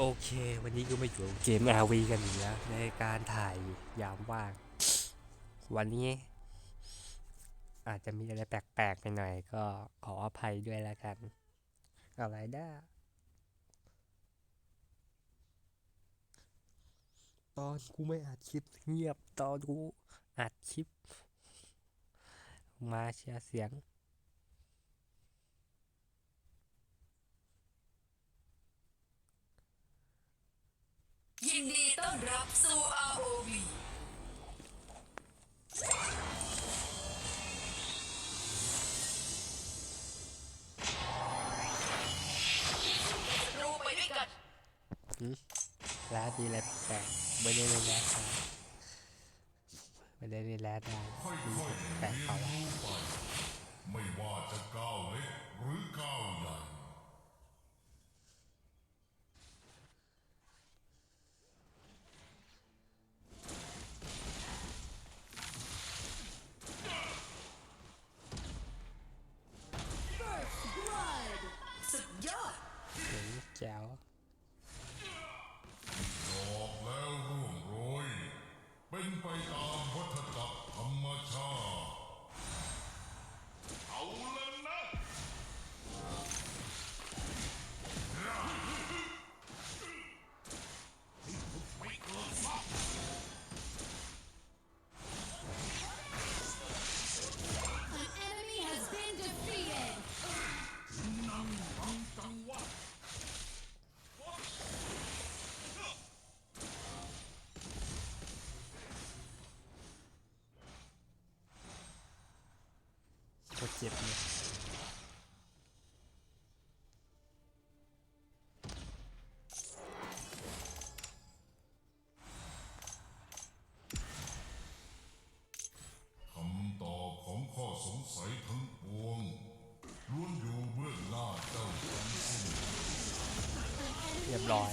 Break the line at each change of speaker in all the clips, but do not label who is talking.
โอเค วันนี้ก็มาอยู่เกม RV กันอีกแล้วในการถ่ายยามว่าง วันนี้ อาจจะมีอะไรแปลกๆไปหน่อย ก็ขออภัยด้วยแล้วกัน อะไรได้ ตอนกูไม่อัดคลิปเงียบตอนกูอัดคลิป มาเชียร์เสียง
ร้า
นมีอะไรแปลกไม่ได้เล่นแรดนะไม่ได้เล่นแรดนะมีแปลกเขา
ไม่ว่าจะก้าวเล็กหรือก้าวใหญ่
สุดยอด
เจ๋งแจ๋ว
ออกแล้วร่วงโรย เป็นไปตามวัฏจักรธรรมชาติ เอาละนะ
An enemy has been defeated.
โคตร เจ็บเลย
คำตอบของข้อสงสัยทั้งปวงล้วนอยู่เบื้องหน้าเจ้าทั้งสิ้น
เรียบร้อย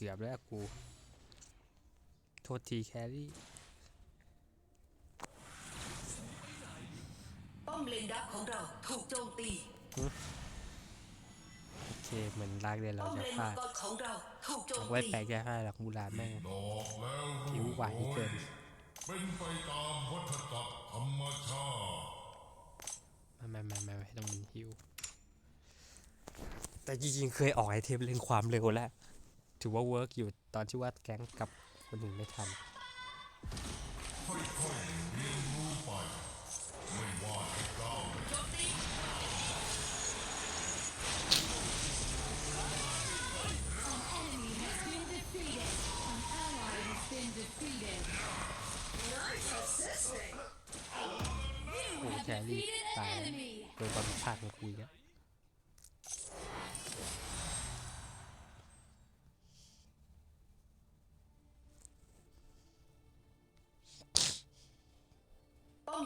กือบแล้วกู โทษทีแครี่
ป้อมเลนดักของเราถูกโจมตี
โอเคเหมือนลากเรียนเรา
ป้อม
จะ
เลน
พ
มั
ลางด
กรของเราถูกโจม
ไว้
ตี
แปลกแค่ให้หลักมูลาดแม่ง
ดอกแล้ว
ผิ
ร่
ว
วง
ไหว
โร
เกิ
ย
น
เป็นไปตามวัฏจักรธรรมชาติ
ไม่ไม่ไม่ไม่ไม่ต้องมันฮิว แต่จริงๆ เคยออกไอเทมเล่นความเร็วแล้ว ถือว่าเวิร์กอยู่ตอนที่ว่าแก๊งกับคนอื่นไม่ทัน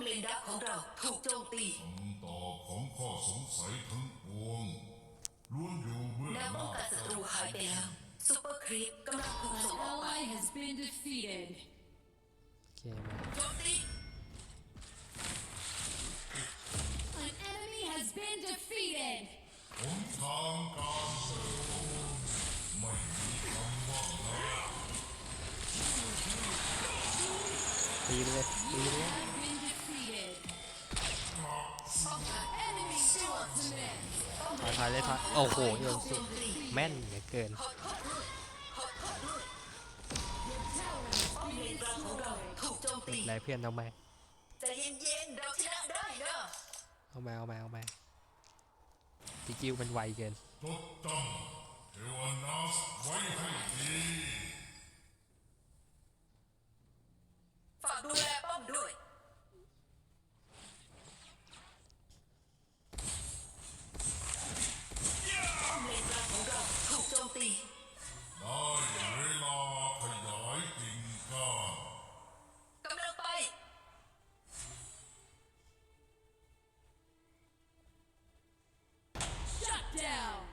เล
นดักของเราถูกโจมตี
คำตอบของข้อสงสัยทั้งปวงล้วนอยู่เบื้อง
แนว
ห
ป้อ
น้าง
กันศัตรูหายไปแล้วซูเปอร์ครีปกำลังถูก
An
ส่งออกไป
ally has been defeated.
โอเคไหม
โจมตี
An enemy has been defeated.
หนทางการเติบโตไม่มีคำว่าง่าย
ตีเลยตีเลย อยถอยเลยถอยโอ้โหโยนสุดแม่นเหลือเกิน
ป้อมเลกลางของเราถูกโจมตี
ไรเพื่อนเอาไหม
เย็นๆเราชนะได้นะ
เอามาเอามาเอามาสกิลมันไวเกิน
จดจำเทวนาสไว้ให้ดี
down.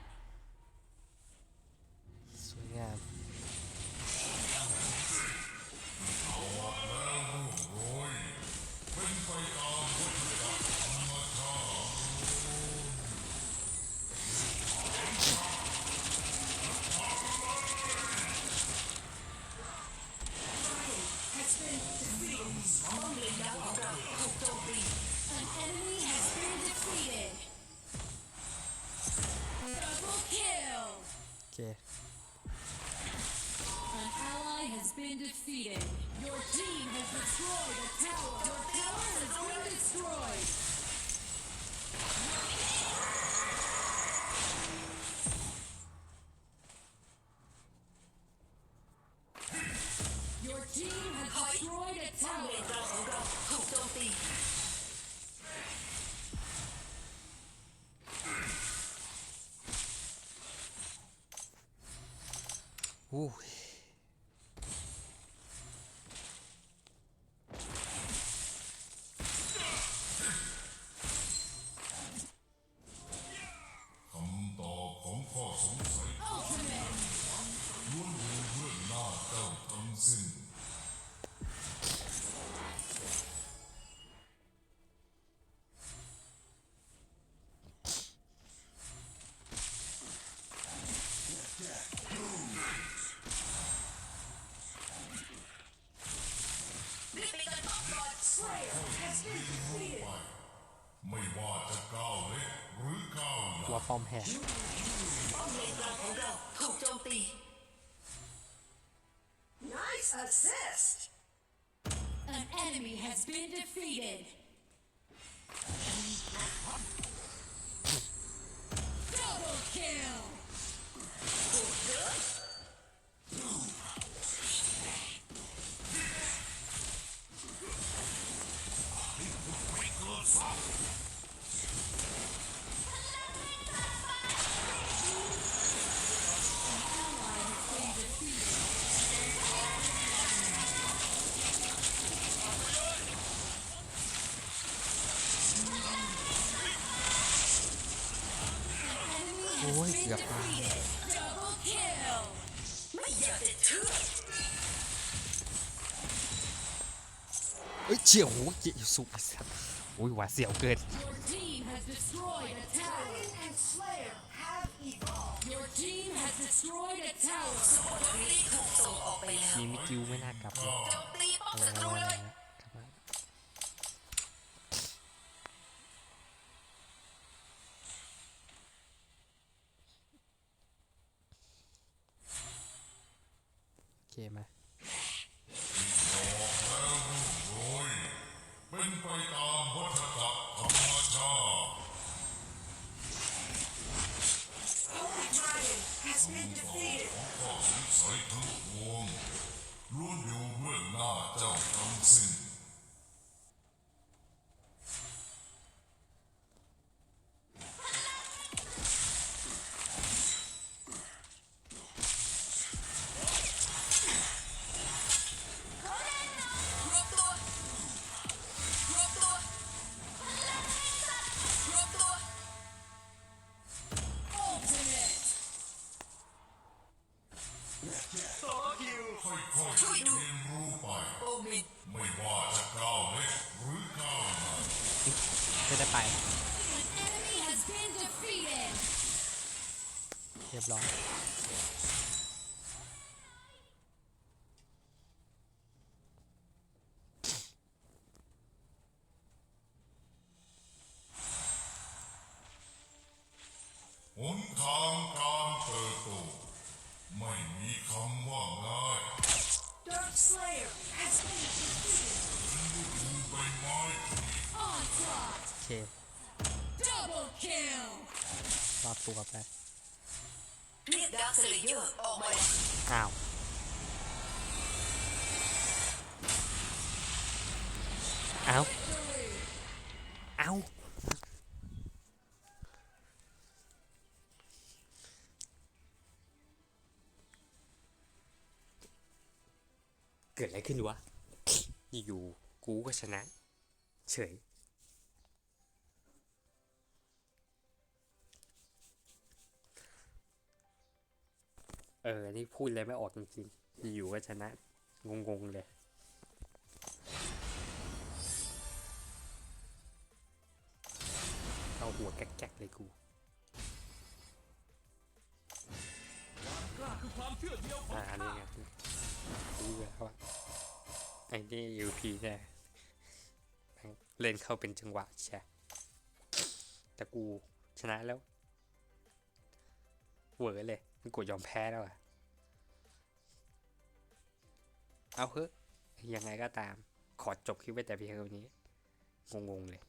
อู้ ปอม
แหก
ป้อมเลนกลางของเราถูกโจมตี Nice assist
An enemy has been defeated.
โอ้ย
has
เกือบ
been
ตาย
defeated. Double kill.
ไม่อยากจะเชื่อ
เอ้ยเชี่ยวโหเกี่ยวสุกไอ้สัสโอ้ยหวาดเสียวเกิน
Your team has destroyed a tower.
and Slayer have evolved
Your team has destroyed a tower.
รีถูกส่งออกไปแล้ว
มีมิกิวไม่น่ากลับเลย
โจมตีป้อม
เอา
ศัตรู
ไว้
เลย
มา
ไม่ได้
ไป
An enemy has been defeated.
เรียบร้อย
ร
อบตัวไป
เรียกดาร์คเลเยอร์ออกมาว
อ้าวเอาเอาเกิดอะไรขึ้นวะ อยู่ กูก็ชนะ เฉย เออ นี่พูดอะไรไม่ออกจริงๆ อยู่ก็ชนะ งงๆเลย เอาหัวแก๊กๆเลยกูอ่าอันนี้ไงรู้แล้วว่าไอ้นี่ยูพีเนี่ยแม่งเล่นเข้าเป็นจังหวะแชะแต่กูชนะแล้วเวอเลย มันกดยอมแพ้แล้วอะเอาเฮ้ยยังไงก็ตาม ขอจบคลิปไว้แต่เพียงเท่านี้ งงๆเลย